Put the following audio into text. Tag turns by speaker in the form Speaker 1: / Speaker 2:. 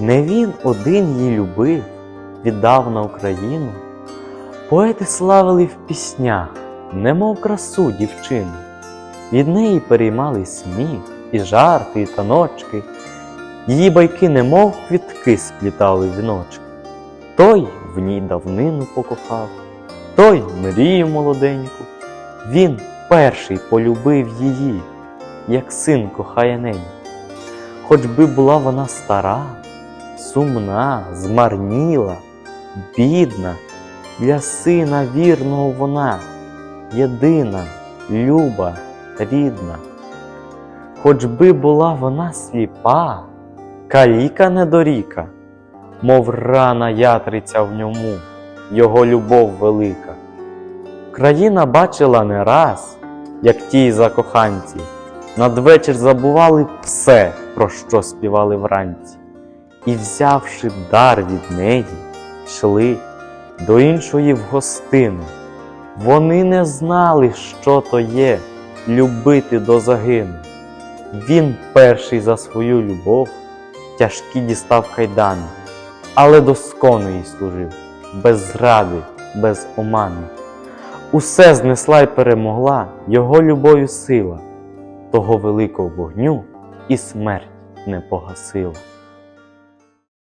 Speaker 1: Не він один її любив, віддав на Україну. Поети славили в піснях, немов красу дівчину. Від неї переймали сміх, і жарти, і таночки. Її байки, немов квітки, сплітали віночки. Той в ній давнину покохав, той мрію молоденьку. Він перший полюбив її, як син кохає неньку. Хоч би була вона стара, сумна, змарніла, бідна, для сина вірного вона, єдина, люба, рідна. Хоч би була вона сліпа, каліка недоріка, мов рана ятриця в ньому, його любов велика. Країна бачила не раз, як ті закоханці, надвечір забували все, про що співали вранці, і, взявши дар від неї, йшли до іншої в гостину. Вони не знали, що то є любити до загину. Він перший за свою любов тяжкі дістав кайдани, але досконо їй служив, без зради, без омани. Усе знесла й перемогла його любов'ю сила, того великого вогню і смерть не погасила.